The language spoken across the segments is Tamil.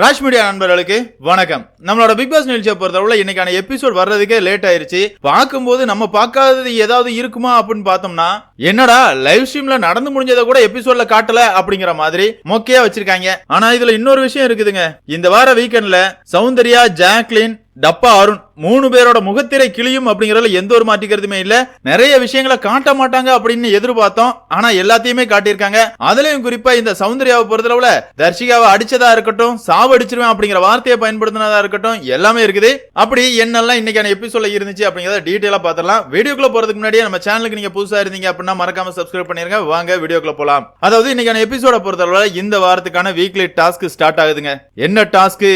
ராஜ் மீடியா நண்பர்களுக்கு வணக்கம். நம்மளோட பிக் பாஸ் நிகழ்ச்சியை பொறுத்தவரை இன்னைக்கான எபிசோட் வர்றதுக்கே லேட் ஆயிருச்சு. பார்க்கும்போது நம்ம பார்க்காதது ஏதாவது இருக்குமா அப்படின்னு பார்த்தோம்னா என்னடா லைவ் ஸ்ட்ரீம்ல நடந்து முடிஞ்சதை கூட எபிசோட்ல காட்டல அப்படிங்கிற மாதிரி மொக்கையா வச்சிருக்காங்க. ஆனா இதுல இன்னொரு விஷயம் இருக்குதுங்க. இந்த வார வீக்கெண்ட்ல சௌந்தர்யா ஜாக்லின் டப்பா அருண் மூணு பேரோட முகத்திரை கிளியும் அப்படிங்கறதுல எந்த ஒரு மாற்றிக்கிறதுமே இல்ல. நிறைய விஷயங்களை காட்ட மாட்டாங்க அப்படின்னு எதிர்பார்த்தோம். ஆனா எல்லாத்தையுமே காட்டியிருக்காங்க. அதுலயும் குறிப்பா இந்த சௌந்தர்யாவை பொறுத்தளவுல தர்ஷிகாவை அடிச்சதா இருக்கட்டும் சாவு அடிச்சிருவேன் அப்படிங்கிற வார்த்தையை பயன்படுத்தினதா இருக்கட்டும் எல்லாமே இருக்குது. அப்படி என்னெல்லாம் இன்னைக்கான எபிசோட்ல இருந்துச்சு அப்படிங்கறத டீட்டெயிலா பாத்திரலாம் வீடியோக்குள்ள போறதுக்கு முன்னாடியே நம்ம சேனலுக்கு நீங்க புதுசா இருந்தீங்க அப்படின்னா மறக்காம சப்ஸ்கிரைப் பண்ணிருங்க. வாங்க வீடியோக்குள்ள போலாம். அதாவது இன்னைக்கான எபிசோட பொறுத்தளவுல இந்த வாரத்துக்கான வீக்லி டாஸ்க் ஸ்டார்ட் ஆகுதுங்க. என்ன டாஸ்க்கு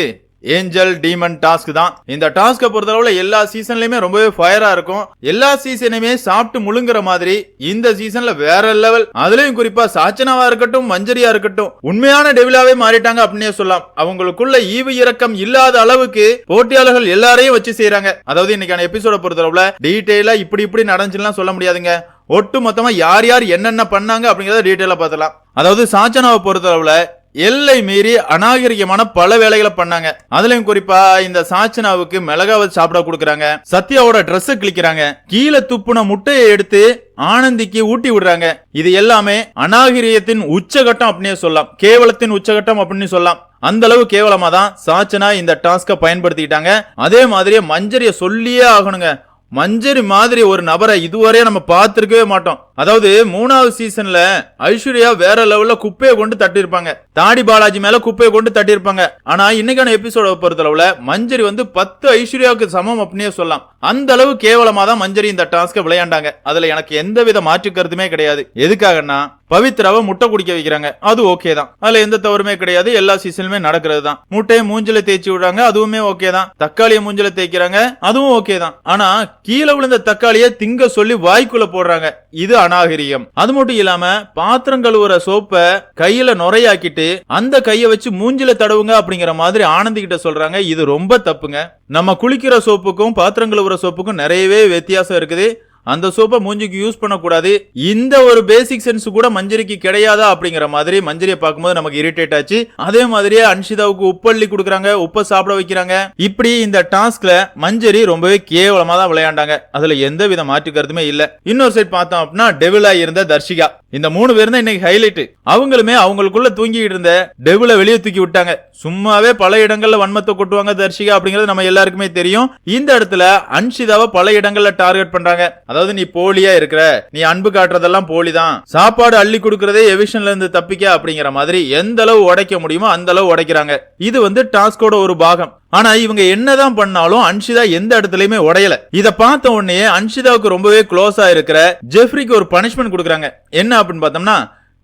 ஏஞ்சல் டீமன் டாஸ்க் தான். இந்த டாஸ்க்கை பொறுத்தளவுல எல்லா சீசன்லயுமே ரொம்பவே ஃபயரா இருக்கும். எல்லா சீசனையுமே சாப்பிட்டு முழுங்குற மாதிரி இந்த சீசன்ல வேற லெவல். அதுலயும் குறிப்பா சாச்சனாவா இருக்கட்டும் மஞ்சரியா இருக்கட்டும் உண்மையான டெவிலாவே மாறிட்டாங்க அப்படின்னே சொல்லலாம். அவங்களுக்குள்ள ஈவு இரக்கம் இல்லாத அளவுக்கு போட்டியாளர்கள் எல்லாரையும் வச்சு செய்யறாங்க அதாவது இன்னைக்கான எபிசோட பொறுத்தளவுல டீட்டெயிலா இப்படி இப்படி நடந்துச்சுலாம் சொல்ல முடியாதுங்க. ஒட்டு மொத்தமா யார் யார் என்னென்ன பண்ணாங்க அப்படிங்கறத டீட்டெயிலா பார்த்தலாம் அதாவது சாச்சனாவை பொறுத்தளவுல எல்லை மீறி அநாகரிகமான பல வேலைகளை பண்ணாங்க. அதுலயும் குறிப்பா இந்த சாச்சனாவுக்கு மிளகாவது சாப்பிட கொடுக்கறாங்க. சத்யாவோட ட்ரெஸ் கிழிக்கிறாங்க. கீழே துப்புன முட்டையை எடுத்து ஆனந்திக்கு ஊட்டி விடுறாங்க. இது எல்லாமே அநாகரியத்தின் உச்சகட்டம் அப்படின்னே சொல்லலாம். கேவலத்தின் உச்சகட்டம் அப்படின்னு சொல்லலாம். அந்த அளவு கேவலமா தான் சாச்சனா இந்த டாஸ்கை பயன்படுத்திக்கிட்டாங்க. அதே மாதிரியே மஞ்சரிய சொல்லியே ஆகணுங்க. மஞ்சரி மாதிரி ஒரு நபரை இதுவரையே நம்ம பார்த்திருக்கவே மாட்டோம். அதாவது மூணாவது சீசன்ல ஐஸ்வர்யா வேற லெவல்ல குப்பையை கொண்டு தட்டியிருப்பாங்க. தாடி பாலாஜி மேல குப்பையை கொண்டு தட்டியிருப்பாங்க. ஆனா இன்னைக்கான எபிசோட பொறுத்தளவுல மஞ்சரி வந்து பத்து ஐஸ்வர்யாவுக்கு சமம் அப்படின்னே சொல்லலாம். அந்த அளவு கேவலமா தான் மஞ்சரி இந்த டாஸ்கை விளையாண்டாங்க. அதுல எனக்கு எந்த வித மாற்று கருத்துமே கிடையாது. எதுக்காகன்னா பவித்ராவை முட்டை குடிக்க வைக்கிறாங்க. அது ஓகே தான். அதுல எந்த தவறுமே கிடையாது. எல்லா சீசனுமே நடக்கிறது தான். முட்டையை மூஞ்சில தேய்ச்சி விடுறாங்க. அதுவுமே ஓகே தான். தக்காளியை மூஞ்சில தேய்க்கிறாங்க. அதுவும் ஓகே தான். ஆனா கீழே விழுந்த தக்காளியை திங்க சொல்லி வாய்க்குள்ள போடுறாங்க. இது அநாகரிகம். அது மட்டும் இல்லாம பாத்திரம் கழுவுற சோப்பை கையில நுரையாக்கிட்டு அந்த கையை வச்சு மூஞ்சில தடவுங்க அப்படிங்கிற மாதிரி ஆனந்தி கிட்ட சொல்றாங்க. இது ரொம்ப தப்புங்க. நம்ம குளிக்கிற சோப்புக்கும் பாத்திரம் கழுவுற சோப்புக்கும் நிறையவே வித்தியாசம் இருக்குது. அந்த சோப்பை மூஞ்சிக்கு யூஸ் பண்ணக்கூடாது. இந்த ஒரு பேசிக் சென்ஸ் கூட மஞ்சரிக்கு கிடையாதா அப்படிங்கிற மாதிரி மஞ்சரியை பார்க்கும்போது நமக்கு இரிட்டேட் ஆச்சு. அதே மாதிரியே அன்ஷிதாவுக்கு உப்பள்ளி கொடுக்குறாங்க உப்பை சாப்பிட வைக்கிறாங்க. இப்படி இந்த டாஸ்க்ல மஞ்சரி ரொம்பவே கேவலமா தான் விளையாண்டாங்க. அதுல எந்த வித மாற்று கருத்துமே இல்ல. இன்னொரு சைட் பார்த்தோம் அப்படின்னா டெவிலா இருந்த தர்ஷிகா. இந்த மூணு பேர் தான் இன்னைக்கு ஹைலைட் அவங்களுமே அவங்களுக்குள்ள தூங்கிட்டு இருந்த டெவில வெளியே தூக்கி விட்டாங்க. சும்மாவே பல இடங்கள்ல வன்மத்தை கொட்டுவாங்க தர்ஷிகா அப்படிங்கிறது நம்ம எல்லாருக்குமே தெரியும். இந்த இடத்துல அன்ஷிதாவை பல இடங்கள்ல டார்கெட் பண்றாங்க. அதாவது நீ போலியா இருக்கிற நீ அன்பு காட்டுறதெல்லாம் போலிதான். சாப்பாடு அள்ளி கொடுக்கறதே எவிஷன்ல இருந்து தப்பிக்க அப்படிங்கிற மாதிரி எந்த அளவு உடைக்க முடியுமோ அந்த அளவு உடைக்கிறாங்க. இது வந்து டாஸ்கோட ஒரு பாகம். ஆனா இவங்க என்னதான் பண்ணாலும் அன்ஷிதா எந்த இடத்துலயுமே உடையல. இத பார்த்த உடனே அன்ஷிதாவுக்கு ரொம்பவே க்ளோஸா இருக்கிற ஜெஃப்ரிக்கு ஒரு பனிஷ்மெண்ட் கொடுக்குறாங்க. என்ன அப்படின்னு பார்த்தோம்னா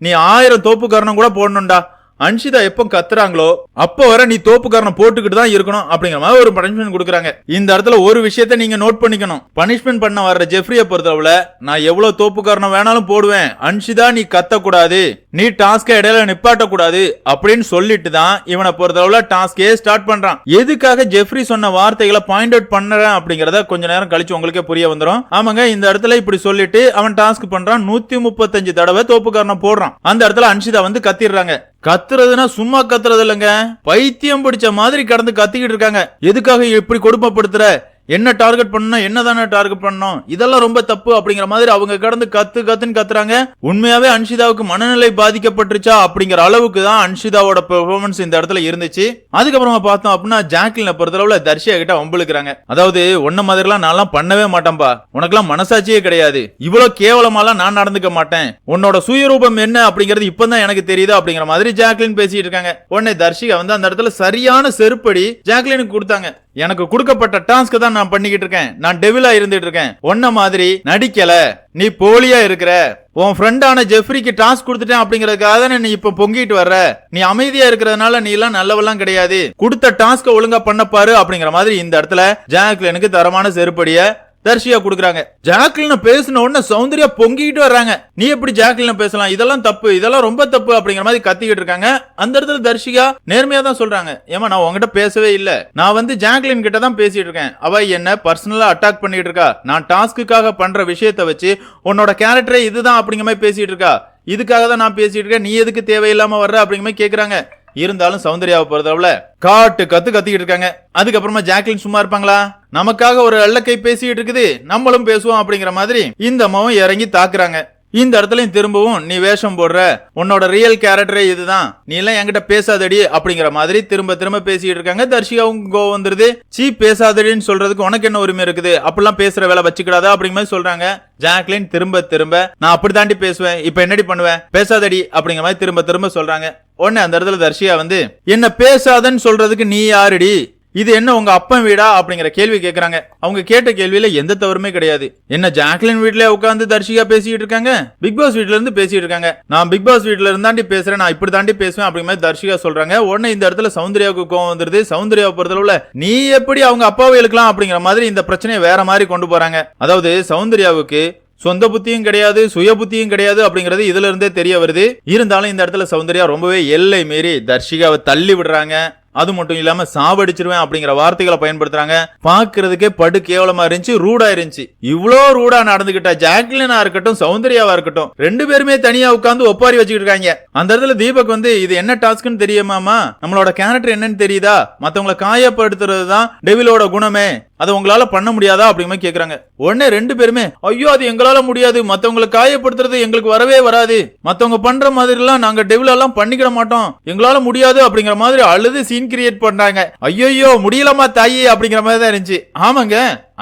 நீ ஆயிரம் தோப்பு கூட போடணும்டா. அன்ஷிதா எப்போ கத்துறாங்களோ அப்போ வர நீ தோப்புக்காரனை போட்டுக்கிட்டு தான் இருக்கணும் அப்படிங்கிற மாதிரி ஒரு பனிஷ்மெண்ட் கொடுக்குறாங்க. இந்த இடத்துல ஒரு விஷயத்த நீங்க நோட் பண்ணிக்கணும். பனிஷ்மெண்ட் பண்ண வர்ற ஜெஃப்ரியை பொறுத்தளவுல நான் எவ்வளவு தோப்புக்காரனை வேணாலும் போடுவேன். அன்ஷிதா நீ கத்தக்கூடாது. நீ டாஸ்கை இடையில நிப்பாட்ட கூடாது அப்படின்னு சொல்லிட்டு தான் இவனை பொறுத்தளவுல டாஸ்கே ஸ்டார்ட் பண்றான். எதுக்காக ஜெஃப்ரி சொன்ன வார்த்தைகளை பாயிண்ட் அவுட் பண்ணுறேன் அப்படிங்கறத கொஞ்ச நேரம் கழிச்சு உங்களுக்கே புரிய வந்துடும் ஆமாங்க இந்த இடத்துல இப்படி சொல்லிட்டு அவன் டாஸ்க் பண்றான். நூத்தி முப்பத்தஞ்சு தடவை தோப்புக்காரனை போடுறான். அந்த இடத்துல அன்ஷிதா வந்து கத்திடுறாங்க. கத்துறதுன்னா சும்மா கத்துறது இல்லைங்க பைத்தியம் பிடிச்ச மாதிரி கடந்து கத்திக்கிட்டு இருக்காங்க. எதுக்காக இப்படி கொடுமைப்படுத்துற? என்ன டார்கெட் பண்ணணும் என்னதானே டார்கெட் பண்ணணும்? இதெல்லாம் ரொம்ப தப்பு அப்படிங்கிற மாதிரி அவங்க கடந்து கத்து கத்துன்னு கத்துறாங்க. உண்மையாவே அன்ஷிதாவுக்கு மனநிலை பாதிக்கப்பட்டுருச்சா அப்படிங்கிற அளவுக்கு தான் அன்ஷிதாவோட பெர்ஃபார்மன்ஸ் இந்த இடத்துல இருந்துச்சு. அதுக்கப்புறமா பார்த்தோம் அப்படின்னா ஜாக்லினை பொறுத்தளவுல தர்ஷியா கிட்ட வம்பிழுக்கிறாங்க. அதாவது உன்ன மாதிரிலாம் நான்லாம் பண்ணவே மாட்டேன்பா. உனக்கெல்லாம் மனசாட்சியே கிடையாது. இவ்வளவு கேவலமாலாம் நான் நடந்துக்க மாட்டேன். உன்னோட சுயரூபம் என்ன அப்படிங்கிறது இப்பதான் எனக்கு தெரியுது அப்படிங்கிற மாதிரி ஜாக்லின் பேசிட்டு இருக்காங்க. உடனே தர்ஷிகா வந்து அந்த இடத்துல சரியான செருப்படி ஜாக்லினுக்கு கொடுத்தாங்க. எனக்கு கொடுக்கப்பட்ட டாஸ்க் தான் நான் பண்ணிக்கிட்டு இருக்கேன். நான் டெவிலா இருந்துட்டு இருக்கேன். ஒன்ன மாதிரி நடிக்கல. நீ போலியா இருக்கிற. உன் ஃப்ரெண்டான ஜெஃப்ரிக்கு டாஸ்க் கொடுத்துட்டேன் அப்படிங்கறதுக்காக தானே நீ இப்ப பொங்கிட்டு வர்ற. நீ அமைதியா இருக்கிறதுனால நீ எல்லாம் நல்லவெல்லாம் கிடையாது. கொடுத்த டாஸ்க ஒழுங்கா பண்ண பாரு அப்படிங்கிற மாதிரி இந்த இடத்துல ஜாக்லினுக்கு தரமான செருப்படிய தர்ஷியா கொடுக்குறாங்க. ஜாக்லின பேசின உடனே சௌந்தர்யா பொங்கிட்டு வர்றாங்க. நீ எப்படி ஜாக்லின பேசலாம்? இதெல்லாம் தப்பு. இதெல்லாம் ரொம்ப தப்பு அப்படிங்கிற மாதிரி கத்திக்கிட்டு இருக்காங்க. அந்த இடத்துல தர்ஷிகா நேர்மையா தான் சொல்றாங்க. ஏமா நான் உங்ககிட்ட பேசவே இல்ல. நான் வந்து ஜாக்லின் கிட்ட தான் பேசிட்டு இருக்கேன். அவ என்ன பர்சனலா அட்டாக் பண்ணிட்டு இருக்கா. நான் டாஸ்க்குக்காக பண்ற விஷயத்தை வச்சு உன்னோட கேரக்டரே இதுதான் அப்படிங்கிற மாதிரி பேசிட்டு இருக்கா. இதுக்காக தான் நான் பேசிட்டு இருக்கேன். நீ எதுக்கு தேவையில்லாம வர்ற அப்படிங்கிற மாதிரி கேக்குறாங்க. இருந்தாலும் சௌந்தர்யாவை பொறுத்தளவுல காட்டு கத்து கத்திக்கிட்டு இருக்காங்க. அதுக்கப்புறமா ஜாக்லின் சும்மா இருப்பாங்களா? நமக்காக ஒரு அள்ளக்கை பேசிக்கிட்டு இருக்குது. நம்மளும் பேசுவோம் அப்படிங்கிற மாதிரி இந்த அம்மாவும் இறங்கி தாக்குறாங்க. இந்த இடத்துலயும் திரும்பவும் நீ வேஷம் போடுற உன்னோட ரியல் கேரக்டரே இதுதான். நீ எல்லாம் என்கிட்ட பேசாதடி அப்படிங்கிற மாதிரி திரும்ப திரும்ப பேசிட்டு இருக்காங்க. தர்ஷிகாவும் கோவம் வந்துருது. சீ பேசாதடின்னு சொல்றதுக்கு உனக்கு என்ன உரிமை இருக்குது? அப்படிலாம் பேசுற வேலை வச்சுக்கிடாதா அப்படிங்கிற மாதிரி சொல்றாங்க. ஜாக்லின் திரும்ப திரும்ப நான் அப்படி தாண்டி பேசுவேன். இப்ப என்னடி பண்ணுவேன்? பேசாதடி அப்படிங்கிற மாதிரி திரும்ப திரும்ப சொல்றாங்க. உடனே அந்த இடத்துல தர்ஷிகா வந்து என்ன பேசாதன்னு சொல்றதுக்கு நீ யாருடி? இது என்ன உங்க அப்பன் வீடா? அப்படிங்கிற கேள்வி கேக்குறாங்க. அவங்க கேட்ட கேள்வியில எந்த தவறுமே கிடையாது. என்ன ஜாக்லின் வீட்ல உட்காந்து தர்ஷிகா பேசிட்டு இருக்காங்க? பிக் பாஸ் வீட்ல இருந்து பேசிட்டு இருக்காங்க. நான் பிக் பாஸ் வீட்ல இருந்தாண்டி பேசுறேன் நான் இப்படி தாண்டி பேசுவேன் அப்படிங்கிற மாதிரி தர்ஷிகா சொல்றாங்க. உடனே இந்த இடத்துல சௌந்தர்யாவுக்கு கோவம் வந்துருது. சௌந்தர்யாவை பொறுத்தளவுல நீ எப்படி அவங்க அப்பாவை இழுக்கலாம்? அப்படிங்கிற மாதிரி இந்த பிரச்சனையை வேற மாதிரி கொண்டு போறாங்க. அதாவது சௌந்தர்யாவுக்கு சொந்த புத்தியும் கிடையாது சுய புத்தியும் கிடையாது அப்படிங்கிறது இதுல இருந்தே தெரிய வருது. இருந்தாலும் இந்த இடத்துல சௌந்தர்யா ரொம்பவே எல்லை மீறி தர்ஷிகாவை தள்ளி விடுறாங்க. அது மட்டும் இல்லாம சாவடிச்சிருவேன் அப்படிங்கிற வார்த்தைகளை பயன்படுத்துறாங்க. பாக்குறதுக்கே படு கேவலமா இருந்துச்சு ரூடா இருந்துச்சு. இவ்வளோ ரூடா நடந்துகிட்ட ஜாக்லினா இருக்கட்டும் சௌந்தர்யாவா இருக்கட்டும் ரெண்டு பேருமே தனியா உட்காந்து ஒப்பாரி வச்சுக்கிட்டு இருக்காங்க. அந்த இடத்துல தீபக் வந்து இது என்ன டாஸ்க்னு தெரியுமாமா நம்மளோட கேரக்டர் என்னன்னு தெரியுதா? மத்தவங்கள காயப்படுத்துறது தான் டெவிலோட குணமே. அதை உங்களால பண்ண முடியாதா அப்படிங்கிற மாதிரி கேக்குறாங்க. உடனே ரெண்டு பேருமே ஐயோ அது எங்களால முடியாது. மத்தவங்களை காயப்படுத்துறது எங்களுக்கு வரவே வராது. மத்தவங்க பண்ற மாதிரி எல்லாம் நாங்க டெவில எல்லாம் பண்ணிக்கிட மாட்டோம். எங்களால முடியாது அப்படிங்கிற மாதிரி அழுது சீன் கிரியேட் பண்றாங்க ஐயோ முடியலமா தாயி அப்படிங்கிற மாதிரி தான் இருந்துச்சு. ஆமாங்க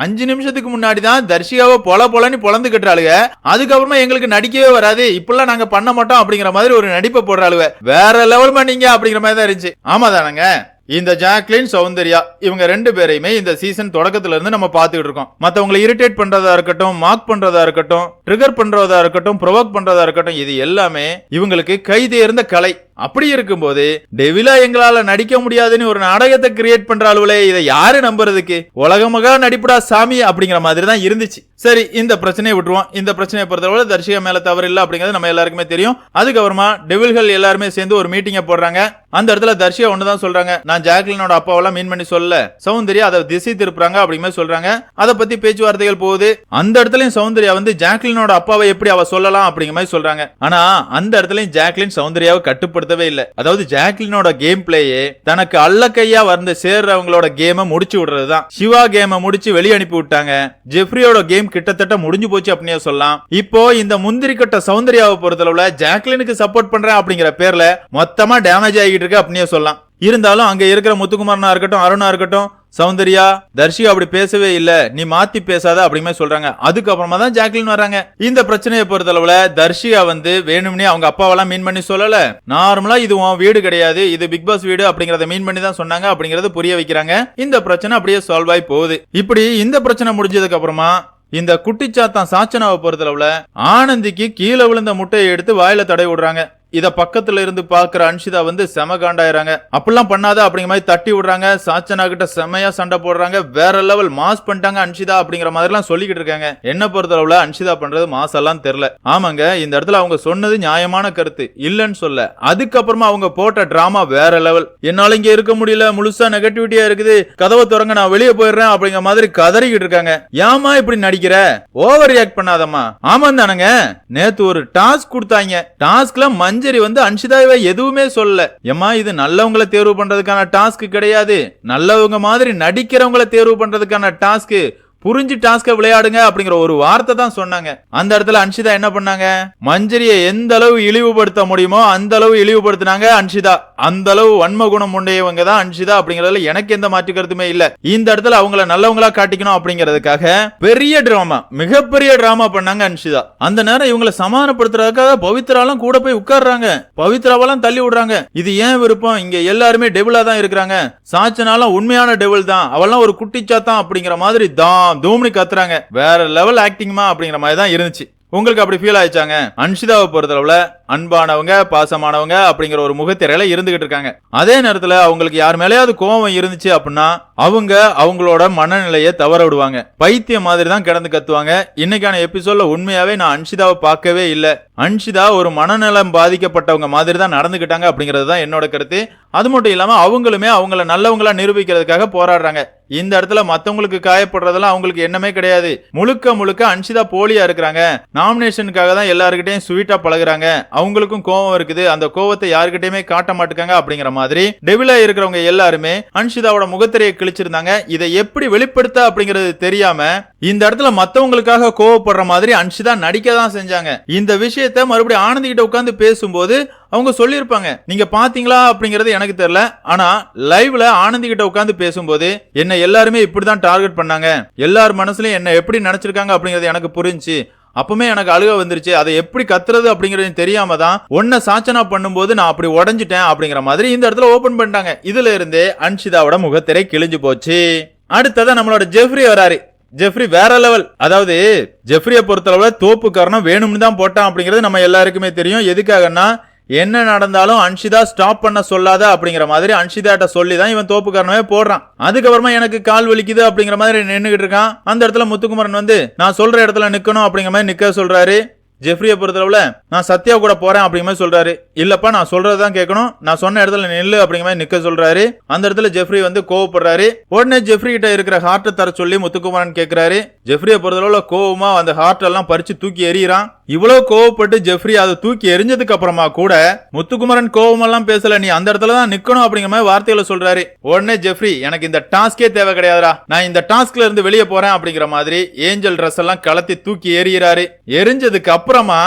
அஞ்சு நிமிஷத்துக்கு முன்னாடி தான் தர்ஷிகாவை பொல பொலன்னு பொழந்து கட்டுறாளுங்க. அதுக்கப்புறமா எங்களுக்கு நடிக்கவே வராது. இப்பெல்லாம் நாங்க பண்ண மாட்டோம் அப்படிங்கிற மாதிரி ஒரு நடிப்பை போடுறாளுங்க. வேற லெவல் நீங்க அப்படிங்கிற மாதிரி தான் இருந்துச்சு. ஆமா தானங்க இந்த ஜாக்லின் சௌந்தர்யா இவங்க ரெண்டு பேரையுமே இந்த சீசன் தொடக்கத்துல இருந்து நம்ம பாத்துக்கிட்டு இருக்கோம். மத்தவங்களை இரிட்டேட் பண்றதா இருக்கட்டும் மார்க் பண்றதா இருக்கட்டும் ட்ரிகர் பண்றதா இருக்கட்டும் ப்ரொவோக் பண்றதா இருக்கட்டும் இது எல்லாமே இவங்களுக்கு கைதேர்ந்த கலை. அப்படி இருக்கும்போது டெவிலா எங்களால நடிக்க முடியாதுன்னு ஒரு நாடகத்தை கிரியேட் பண்ற அளவுல இதை யாரு நம்புறதுக்கு? உலகமகா நடிப்புடா சாமி அப்படிங்கிற மாதிரி தான் இருந்துச்சு. சரி இந்த பிரச்சனையை விட்டுருவோம். இந்த பிரச்சனையை பொறுத்தவரை தர்ஷிகா மேல தவறு இல்லை அப்படிங்கிறது நம்ம எல்லாருக்குமே தெரியும். அதுக்கப்புறமா டெவில்கள் எல்லாருமே சேர்ந்து ஒரு மீட்டிங்கை போடுறாங்க. அந்த இடத்துல தர்ஷியா ஒண்ணுதான் சொல்றாங்க. நான் ஜாக்லினோட அப்பாவெல்லாம் மீன் பண்ணி சொல்லல. சௌந்தர்யா அதை திசை திருப்புறாங்க அப்படிமே மாதிரி சொல்றாங்க. அதை பத்தி பேச்சுவார்த்தைகள் போகுது. அந்த இடத்துலயும் சௌந்தர்யா வந்து ஜாக்லினோட அப்பாவை எப்படி அவ சொல்லலாம் அப்படிங்கிற மாதிரி சொல்றாங்க. ஆனா அந்த இடத்துலயும் ஜாக்லின் சௌந்தர்யாவை கட்டுப்படுத்தவே இல்லை. அதாவது ஜாக்லினோட கேம் பிளேயே தனக்கு அல்லக்கையா வந்து சேர்றவங்களோட கேமை முடிச்சு விடுறதுதான். சிவா கேமை முடிச்சு வெளியே அனுப்பி விட்டாங்க. ஜெஃப்ரியோட கேம் கிட்டத்தட்ட முடிஞ்சு போச்சு அப்படின்னே சொல்லலாம். இப்போ இந்த முந்திரி கட்ட சௌந்தர்யாவை பொறுத்தளவுல ஜாக்லினுக்கு சப்போர்ட் பண்றேன் அப்படிங்கிற பேர்ல மொத்தமா டேமேஜ் ஆகிட்டு இருக்கு அப்படின்னே சொல்லலாம். இருந்தாலும் அங்க இருக்கிற முத்துக்குமாரனா இருக்கட்டும் அருணா இருக்கட்டும் சௌந்தர்யா தர்ஷிகா அப்படி பேசவே இல்ல. நீ மாத்தி பேசாத அப்படிமே சொல்றாங்க. அதுக்கப்புறமா தான் ஜாக்லின் வராங்க இந்த பிரச்சனையை பொறுத்தளவுல தர்ஷிகா வந்து வேணும்னே அவங்க அப்பாவெல்லாம் மீன் பண்ணி சொல்லல. நார்மலா இது உன் வீடு கிடையாது இது பிக் பாஸ் வீடு அப்படிங்கறத மீன் பண்ணி தான் சொன்னாங்க அப்படிங்கறத புரிய வைக்கிறாங்க. இந்த பிரச்சனை அப்படியே சால்வ் ஆகி போகுது. இப்படி இந்த பிரச்சனை முடிஞ்சதுக்கு அப்புறமா இந்த குட்டிச்சாத்தான் சாச்சனாவை பொறுத்தளவுல ஆனந்திக்கு கீழே விழுந்த முட்டையை எடுத்து வாயில தடை விடுறாங்க. இத பக்கத்துல இருந்து பாக்குற அன்ஷிதா வந்து செம காண்டாயிராங்க அப்படிலாம் பண்ணாத அப்படிங்கிற மாதிரி தட்டி விடுறாங்க. சாச்சனா கிட்ட செமையா சண்டை போடுறாங்க. வேற லெவல் மாஸ் பண்ணிட்டாங்க அன்ஷிதா அப்படிங்கிற மாதிரி எல்லாம் சொல்லிக்கிட்டு இருக்காங்க. என்ன பொறுத்தளவுல அன்ஷிதா பண்றது மாஸ் எல்லாம் தெரியல. ஆமாங்க இந்த இடத்துல அவங்க சொன்னது நியாயமான கருத்து. இல்லைன்னு சொல்ல. அதுக்கப்புறமா அவங்க போட்ட டிராமா வேற லெவல். என்னால இங்க இருக்க முடியல. முழுசா நெகட்டிவிட்டியா இருக்குது. கதவை திறங்க நான் வெளியே போயிடுறேன் அப்படிங்கிற மாதிரி கதறிக்கிட்டு இருக்காங்க. ஏமா இப்படி நடிக்கிற? ஓவர் ரியாக்ட் பண்ணாதம்மா. ஆமா தானங்க. நேத்து ஒரு டாஸ்க் கொடுத்தாங்க. டாஸ்க்ல மஞ்சரி வந்து அன்ஷிதாவை எதுவுமே சொல்லல. ஏம்மா இது நல்லவங்கள தேர்வு பண்றதுக்கான டாஸ்க் கிடையாது. நல்லவங்க மாதிரி நடிக்கிறவங்கள தேர்வு பண்றதுக்கான டாஸ்க் புரிஞ்சு டாஸ்க விளையாடுங்க அப்படிங்கிற ஒரு வார்த்தை தான் சொன்னாங்க. அந்த இடத்துல அன்ஷிதா என்ன பண்ணாங்க? மஞ்சரியை எந்த அளவு இழிவுபடுத்த முடியுமோ அந்த அளவு இழிவுபடுத்தினாங்க அன்ஷிதா. அந்த அளவு வன்ம குணம் உண்டையவங்க தான் அன்ஷிதா அப்படிங்கறதுல எனக்கு எந்த மாற்று கருத்துமே இல்ல. இந்த இடத்துல அவங்கள நல்லவங்களா காட்டிக்கணும் அப்படிங்கறதுக்காக பெரிய டிராமா மிகப்பெரிய டிராமா பண்ணாங்க அன்ஷிதா. அந்த நேரம் இவங்களை சமாதானப்படுத்துறதுக்காக பவித்ராலாம் கூட போய் உட்கார்றாங்க. பவித்ராவெல்லாம் தள்ளி விடுறாங்க. இது ஏன் விருப்பம்? இங்க எல்லாருமே டெபிளா தான் இருக்கிறாங்க. சாச்சனாலாம் உண்மையான டெபிள் தான். அவெல்லாம் ஒரு குட்டிச்சாத்தான் அப்படிங்கிற மாதிரி தான் தூம்னி கத்துறாங்க. வேற லெவல் ஆக்டிங்மா அப்படிங்கிற மாதிரி தான் இருந்துச்சு. உங்களுக்கு அப்படி ஃபீல் ஆயிடுச்சாங்க? அன்ஷிதாவை பொறுத்தளவுல அன்பானவங்க பாசமானவங்க அப்படிங்கிற ஒரு முகத்திரையில இருந்துகிட்டு இருக்காங்க. அதே நேரத்துல அவங்களுக்கு யார் மேலேயாவது கோபம் இருந்துச்சு அப்படின்னா அவங்க அவங்களோட மனநிலையை தவற விடுவாங்க. பைத்தியம் மாதிரி தான் கிடந்து கத்துவாங்க. இன்னைக்கான எபிசோட்ல உண்மையாவே நான் அன்ஷிதாவை பார்க்கவே இல்லை. அன்ஷிதா ஒரு மனநலம் பாதிக்கப்பட்டவங்க மாதிரி தான் நடந்துகிட்டாங்க அப்படிங்கிறது தான் என்னோட கருத்து. அது மட்டும் இல்லாம அவங்களுமே அவங்கள நல்லவங்களா நிரூபிக்கிறதுக்காக போராடுறாங்க. இந்த இடத்துல மத்தவங்களுக்கு காயப்படுறதெல்லாம் அவங்களுக்கு எண்ணமே கிடையாது. முழுக்க முழுக்க அன்ஷிதா போலியா இருக்கிறாங்க. நாமினேஷனுக்காக தான் எல்லாருக்கிட்டையும் ஸ்வீட்டா பழகுறாங்க. அவங்களுக்கும் கோவம் இருக்குது அந்த கோவத்தை யாருக்கிட்டயுமே காட்ட மாட்டுக்காங்க அப்படிங்கிற மாதிரி டெவிலா இருக்கிறவங்க எல்லாருமே அன்ஷிதாவோட முகத்திரையை கிழிச்சிருந்தாங்க. இதை எப்படி வெளிப்படுத்த அப்படிங்கிறது தெரியாம இந்த இடத்துல மத்தவங்களுக்காக கோவப்படுற மாதிரி அன்ஷிதா நடிக்க தான் செஞ்சாங்க. இந்த விஷயத்த மறுபடியும் ஆனந்தி கிட்ட பேசும்போது அவங்க சொல்லியிருப்பாங்க. நீங்க பாத்தீங்களா அப்படிங்கறது எனக்கு தெரியல. ஆனா லைவ்ல ஆனந்தி கிட்ட உட்காந்து பேசும்போது என்ன எல்லாருமே இப்படிதான் டார்கெட் பண்ணாங்க. எல்லார் மனசுலயும் என்ன எப்படி நினைச்சிருக்காங்க அப்படிங்கறது எனக்கு புரிஞ்சுச்சு. அப்பவுமே எனக்கு அழுக வந்துருச்சு. அதை எப்படி கத்துறது அப்படிங்கறது தெரியாம தான் ஒன்ன சாச்சனா பண்ணும்போது நான் அப்படி உடஞ்சிட்டேன் அப்படிங்கிற மாதிரி இந்த இடத்துல ஓபன் பண்ணிட்டாங்க. இதுல இருந்தே அன்ஷிதாவோட முகத்திரை கிழிஞ்சு போச்சு. அடுத்ததான் நம்மளோட ஜெஃப்ரி வராரு. ஜெஃப்ரி வேற லெவல் அதாவது ஜெஃப்ரியை பொறுத்தளவுல தோப்பு காரணம் வேணும்னு தான் போட்டான் அப்படிங்கிறது நம்ம எல்லாருக்குமே தெரியும். எதுக்காகன்னா என்ன நடந்தாலும் அன்ஷிதா ஸ்டாப் பண்ண சொல்லாத அப்படிங்கிற மாதிரி அன்ஷிதாட்ட சொல்லி தான் இவன் தோப்பு காரணமே போடுறான். அதுக்கப்புறமா எனக்கு கால் வலிக்குது அப்படிங்கிற மாதிரி நின்றுகிட்டு இருக்கான். அந்த இடத்துல முத்துக்குமரன் வந்து நான் சொல்ற இடத்துல நிக்கணும் அப்படிங்கிற மாதிரி நிக்க சொல்றாரு. ஜெஃப்ரியை பொறுத்தளவுல நான் சத்யா கூட போறேன் அப்படிங்கிற மாதிரி சொல்றாரு. இல்லப்பா நான் சொல்றதுதான் கேட்கணும். நான் சொன்ன இடத்துல நெல்லு அப்படிங்கிற மாதிரி நிக்க சொல்றாரு. அந்த இடத்துல ஜெஃப்ரி வந்து கோவப்படுறாரு. உடனே ஜெஃப்ரி கிட்ட இருக்கிற ஹார்ட்டை தர சொல்லி முத்துக்குமாரன் கேட்கிறாரு ஜெஃப்ரியை பொறுத்தளவுல கோவமா அந்த ஹார்ட் எல்லாம் பறிச்சு தூக்கி எறிகிறான். இவ்வளவு கோவப்பட்டு ஜெஃப்ரி அதை தூக்கி எரிஞ்சதுக்கு அப்புறமா கூட முத்துக்குமரன் கோவமெல்லாம் பேசல நீ அந்த இடத்துல தான் நிக்கணும் அப்படிங்கிற மாதிரி வார்த்தைகளை சொல்றாரு. உடனே ஜெஃப்ரி எனக்கு இந்த டாஸ்கே தேவை கிடையாதுடா. நான் இந்த டாஸ்க்ல இருந்து வெளியே போறேன் அப்படிங்கிற மாதிரி ஏஞ்சல் ட்ரெஸ் எல்லாம் கலத்தி தூக்கி எறிகிறாரு. எரிஞ்சதுக்கு அப்புறமா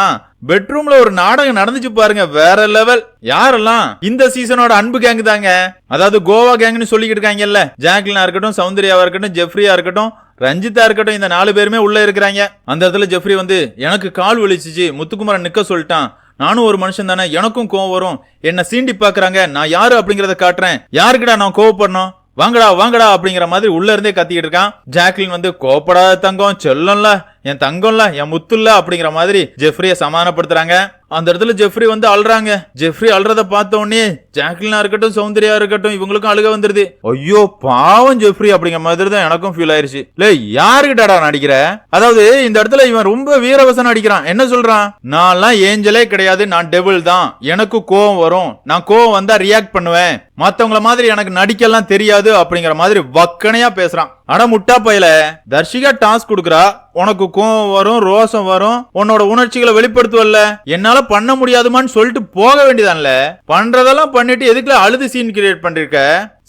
பெட்ரூம்ல ஒரு நாடகம் நடந்துச்சு பாருங்க வேற லெவல் யாரெல்லாம் இந்த சீசனோட அன்பு கேங் தாங்க? அதாவது கோவா கேங்னு சொல்லிக்கிட்டு இருக்காங்கல்ல? ஜாக்லினா இருக்கட்டும் சௌந்தர்யாவா இருக்கட்டும் ஜெஃப்ரியா இருக்கட்டும் ரஞ்சிதா இருக்கட்டும் இந்த நாலு பேருமே உள்ள இருக்கிறாங்க. அந்த இடத்துல ஜெஃப்ரி வந்து எனக்கு கால் வலிச்சிச்சு முத்துக்குமரன் நிக்க சொல்லிட்டான். நானும் ஒரு மனுஷன் தானே எனக்கும் கோவம் வரும். என்ன சீண்டி பாக்குறாங்க நான் யாரு அப்படிங்கறத காட்டுறேன். யாருக்குடா நான் கோவப்படணும்? வாங்கடா வாங்கடா அப்படிங்கிற மாதிரி உள்ள இருந்தே கத்திக்கிட்டு இருக்கான். ஜாக்லின் வந்து கோப்படாத தங்கம் செல்லம்ல. என் தங்கம்ல என் முத்துல்ல அப்படிங்கிற மாதிரி ஜெஃப்ரிய சமாதானப்படுத்துறாங்க. அந்த இடத்துல ஜெஃப்ரி வந்து அழுறாங்க. ஜெஃப்ரி அழுறத பார்த்த உடனே ஜாக்லினா இருக்கட்டும் சௌந்தர்யா இருக்கட்டும் இவங்களுக்கும் அழுக வந்துருது. ஐயோ பாவம் ஜெஃப்ரி அப்படிங்கிற மாதிரி தான் எனக்கும் ஃபீல் ஆயிருச்சு. லே யாருக்கிட்டடா நடிக்கிற? அதாவது இந்த இடத்துல இவன் ரொம்ப வீரவசனம் அடிக்கிறான் என்ன சொல்றான்? நான்லாம் ஏஞ்சலே கிடையாது நான் டெபிள் தான். எனக்கு கோவம் வரும். நான் கோவம் வந்தா ரியாக்ட் பண்ணுவேன். மத்தவங்கள மாதிரி எனக்கு நடிக்கலாம் தெரியாது அப்படிங்கிற மாதிரி வக்கனையா பேசுறான். அட முட்டா பையல தர்ஷிகா டாஸ்க் கொடுக்குறா. உனக்கு கோவம் வரும் ரோசம் வரும் உன்னோட உணர்ச்சிகளை வெளிப்படுத்துவல்ல. என்னால பண்ண முடியாதுமான்னு சொல்லிட்டு போக வேண்டியதான்ல. பண்றதெல்லாம் பண்ணிட்டு எதுக்குல அழுது சீன் கிரியேட் பண்ணிருக்க?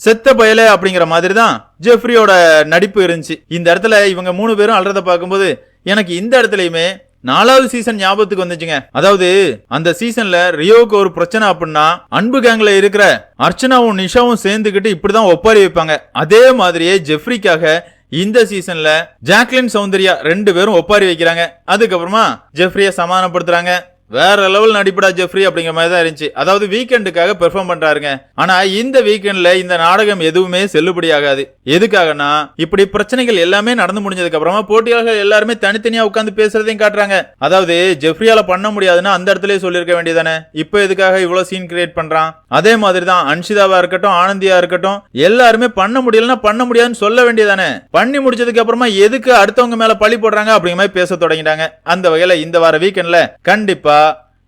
செத்த பயல அப்படிங்கிற மாதிரி தான் ஜெஃப்ரியோட நடிப்பு இருந்துச்சு. இந்த இடத்துல இவங்க மூணு பேரும் அழுறத பார்க்கும்போது எனக்கு இந்த இடத்துலயுமே நாலாவது சீசன் ஞாபகத்துக்கு வந்துச்சுங்க. அதாவது அந்த சீசன்ல ரியோவுக்கு ஒரு பிரச்சனை அப்படின்னா அன்பு கேங்ல இருக்கிற அர்ச்சனாவும் நிஷாவும் சேர்ந்துக்கிட்டு இப்படிதான் ஒப்பாரி வைப்பாங்க. அதே மாதிரியே ஜெஃப்ரிக்காக இந்த சீசன்ல ஜாக்லின் சௌந்தர்யா ரெண்டு பேரும் ஒப்பாரி வைக்கிறாங்க. அதுக்கப்புறமா ஜெஃப்ரிய சமாதானப்படுத்துறாங்க. வேற லெவல் நடிப்படா ஜெஃப்ரி அப்படிங்கிற மாதிரி தான் இருந்துச்சு. அதாவது வீக்கெண்டுக்காக பெர்ஃபார்ம் பண்றாருங்க. ஆனா இந்த வீக்கெண்ட்ல இந்த நாடகம் எதுவுமே செல்லுபடி ஆகாது. எதுக்காகனா இப்படி பிரச்சனைகள் எல்லாமே நடந்து முடிஞ்சதுக்கு அப்புறமா போட்டியாளர்கள் எல்லாருமே தனித்தனியா உட்காந்து பேசுறதையும் காட்டுறாங்க. அதாவது ஜெஃப்ரியால பண்ண முடியாதுன்னு அந்த இடத்துல சொல்லியிருக்க வேண்டியதானே இப்போ எதுக்காக இவ்வளவு சீன் கிரியேட் பண்றான்? அதே மாதிரி தான் அன்ஷிதாவா இருக்கட்டும் ஆனந்தியா இருக்கட்டும் எல்லாருமே பண்ண முடியலன்னா பண்ண முடியாதுன்னு சொல்ல வேண்டியதானே பண்ணி முடிச்சதுக்கு அப்புறமா எதுக்கு அடுத்தவங்க மேல பழி போடுறாங்க அப்படிங்கிற மாதிரி பேச தொடங்கிட்டாங்க. அந்த வகையில இந்த வார வீக்கெண்ட்ல கண்டிப்பா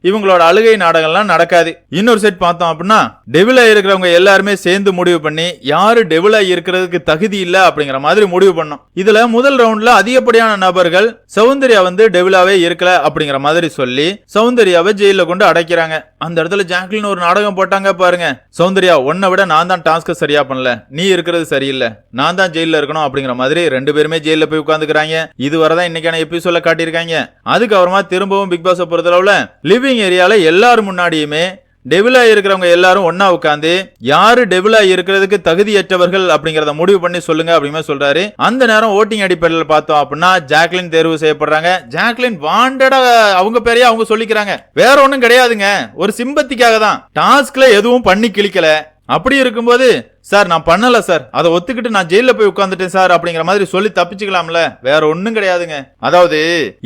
இவங்களோட அழுகை நாடகம்லாம் நடக்காது. இன்னொரு செட் பார்த்தோம் அப்படின்னா டெவிலா இருக்கிறவங்க எல்லாருமே சேர்ந்து முடிவு பண்ணி யாரு டெவிலா இருக்கிறதுக்கு தகுதி இல்ல அப்படிங்கிற மாதிரி முடிவு பண்ணோம். இதுல முதல் ரவுண்ட்ல அதிகப்படியான நபர்கள் சௌந்தர்யா வந்து டெவிலாவே இருக்கல அப்படிங்கிற மாதிரி சொல்லி சௌந்தர்யாவை ஜெயில கொண்டு அடைக்கிறாங்க. அந்த இடத்துல ஜாக்லின் ஒரு நாடகம் போட்டாங்க பாருங்க. சௌந்தர்யா உன்னை விட நான் தான் டாஸ்க்கை சரியா பண்ணல. நீ இருக்கிறது சரியில்லை. நான் தான் ஜெயில இருக்கணும் அப்படிங்கிற மாதிரி ரெண்டு பேருமே ஜெயில போய் உட்காந்துக்கிறாங்க இதுவரைதான் இன்னைக்கான எபிசோட காட்டியிருக்காங்க. அதுக்கப்புறமா திரும்பவும் பிக் பாஸ் பொறுத்தளவுல லிவிங் ஏரியால எல்லாரும் முன்னாடியுமே டெவிலா இருக்கிறவங்க எல்லாரும் ஒன்னா உட்காந்து யாரு டெவிலா இருக்கிறதுக்கு தகுதியற்றவர்கள்? அப்படிங்கறத முடிவு பண்ணி சொல்லுங்க அப்படின்னு சொல்றாரு. அந்த நேரம் ஓட்டிங் அடிப்படையில் பார்த்தோம் அப்படின்னா ஜாக்லின் தேர்வு செய்யப்படுறாங்க. ஜாக்லின் வாண்டடா அவங்க பேரையே அவங்க சொல்லிக்கிறாங்க. வேற ஒன்றும் கிடையாதுங்க. ஒரு சிம்பத்திக்காக தான். டாஸ்க்ல எதுவும் பண்ணி கிழிக்கல. அப்படி இருக்கும்போது சார் நான் பண்ணல சார். அதை ஒத்துக்கிட்டு நான் ஜெயில போய் உட்காந்துட்டேன் சார் அப்படிங்கிற மாதிரி சொல்லி தப்பிச்சுக்கலாம்ல. வேற ஒன்றும் கிடையாதுங்க. அதாவது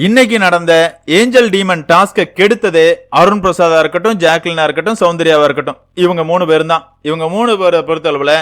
இன்னைக்கு நடந்த ஏஞ்சல் டீமன் டாஸ்கை கெடுத்ததே அருண் பிரசாதா இருக்கட்டும் ஜாக்லினா இருக்கட்டும் சௌந்தர்யாவா இருக்கட்டும். இவங்க மூணு பேரும் தான் இவங்க மூணு பேரை பொறுத்தளவுல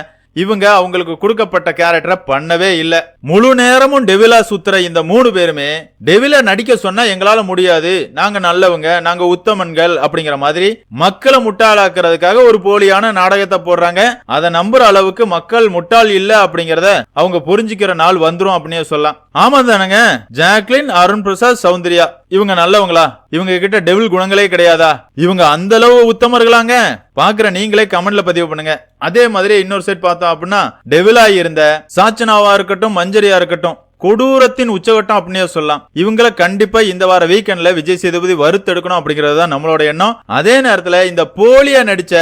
இவங்க அவங்களுக்கு கொடுக்கப்பட்ட கேரக்டரை பண்ணவே இல்லை. முழு நேரமும் டெவிலா சுத்துற இந்த மூணு பேருமே டெவிலா நடிக்க சொன்னா எங்களால முடியாது. நாங்க நல்லவங்க நாங்க உத்தமன்கள் அப்படிங்கிற மாதிரி மக்களை முட்டாளாக்குறதுக்காக ஒரு போலியான நாடகத்தை போடுறாங்க. அதை நம்புற அளவுக்கு மக்கள் முட்டாள் இல்ல அப்படிங்கறத அவங்க புரிஞ்சுக்கிற நாள் வந்துரும் அப்படின்னே சொல்லலாம். ஆமா தானங்க? ஜாக்லின் அருண் பிரசாத் சௌந்தர்யா. இவங்க நல்லவங்களா? இவங்க கிட்ட டெவில் குணங்களே கிடையாதா? இவங்க அந்த அளவு உத்தமர்களாங்க? பாக்குற நீங்களே கமெண்ட்ல பதிவு பண்ணுங்க. அதே மாதிரி இன்னொரு சைட் பார்த்தோம் அப்படின்னா டெவிலா இருந்த சாச்சனாவா இருக்கட்டும் மஞ்சரியா இருக்கட்டும் கொடூரத்தின் உச்சகட்டம் அப்படின்னே சொல்லலாம். இவங்கள கண்டிப்பா இந்த வார வீக்கெண்ட்ல விஜய் சேதுபதி வறுத்தெடுக்கணும் அப்படிங்கறது தான் நம்மளோட எண்ணம். அதே நேரத்துல இந்த போலியா நடிச்ச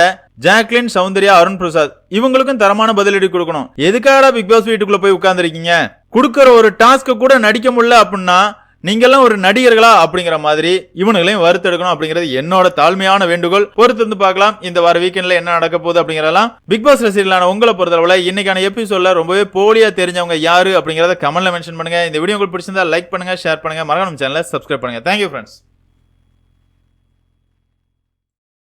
ஜாக்லின் சௌந்தர்யா அருண் பிரசாத் இவங்களுக்கும் தரமான பதிலடி கொடுக்கணும். எதுக்காக பிக் பாஸ் வீட்டுக்குள்ள போய் உட்கார்ந்துருக்கீங்க? கொடுக்கற ஒரு டாஸ்க்கு கூட நடிக்க முடியல அப்படின்னா நீங்கெல்லாம் ஒரு நடிகர்களா அப்படிங்கிற மாதிரி இவனுங்களையும் வறுத்தெடுக்கணும் அப்படிங்கிறது என்னோட தாழ்மையான வேண்டுகோள். பொறுத்து வந்து பார்க்கலாம். இந்த வார வீக்கெண்ட்ல என்ன நடக்க போகுது அப்படிங்கிறதெல்லாம் பிக் பாஸ் ரசிகர்களான உங்களை பொறுத்தளவுல இன்னைக்கான எபிசோட்ல ரொம்பவே போலியா தெரிஞ்சவங்க யாரு அப்படிங்கறத கமெண்ட்ல மென்ஷன் பண்ணுங்க. இந்த வீடியோ உங்களுக்கு பிடிச்சிருந்தா லைக் பண்ணுங்க ஷேர் பண்ணுங்க. மறக்காம சேனலை சப்ஸ்கிரைப் பண்ணுங்க. Thank you friends